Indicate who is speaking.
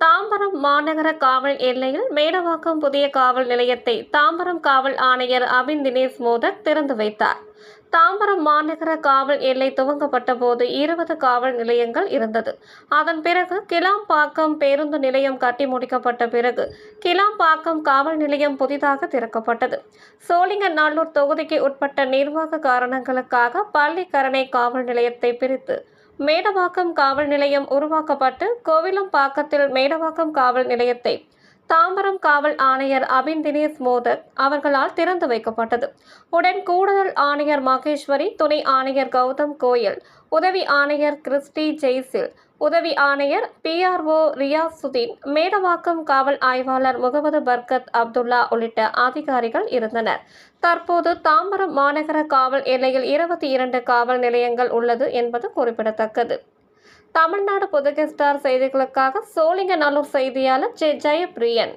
Speaker 1: தாம்பரம் மாநகர காவல் எல்லையில் மேடவாக்கம் புதிய காவல் நிலையத்தை தாம்பரம் காவல் ஆணையர் அபின் தினேஷ் மோதக் திறந்து வைத்தார். தாம்பரம் மாநகர காவல் எல்லை துவங்கப்பட்ட போது இருபது காவல் நிலையங்கள் இருந்தது. அதன் பிறகு கிளாம்பாக்கம் பேருந்து நிலையம் கட்டி முடிக்கப்பட்ட பிறகு கிளாம்பாக்கம் காவல் நிலையம் புதிதாக திறக்கப்பட்டது. சோழிங்கநல்லூர் தொகுதிக்கு உட்பட்ட நிர்வாக காரணங்களுக்காக பள்ளிக்கரணை காவல் நிலையத்தை பிரித்து மேடவாக்கம் காவல் நிலையம் உருவாக்கப்பட்டு கோவிலம்பாக்கத்தில் மேடவாக்கம் காவல் நிலையத்தை தாம்பரம் காவல் ஆணையர் அபின் தினேஷ் மோதர் அவர்களால் திறந்து வைக்கப்பட்டது. உடன் கூடுதல் ஆணையர் மகேஸ்வரி துணை ஆணையர் கௌதம் கோயல் உதவி ஆணையர் கிறிஸ்டி ஜெய்சில் உதவி ஆணையர் பிஆர்ஓ ரியாசுதீன் மேடவாக்கம் காவல் ஆய்வாளர் முகமது பர்கத் அப்துல்லா உள்ளிட்ட அதிகாரிகள் இருந்தனர். தற்போது தாம்பரம் மாநகர காவல் எல்லையில் இருபத்தி இரண்டு காவல் நிலையங்கள் உள்ளது என்பது குறிப்பிடத்தக்கது. தமிழ்நாடு புதுகை ஸ்டார் செய்திகளுக்காக சோழிங்கநல்லூர் செய்தியாளர் ஜெ ஜெயபிரியன்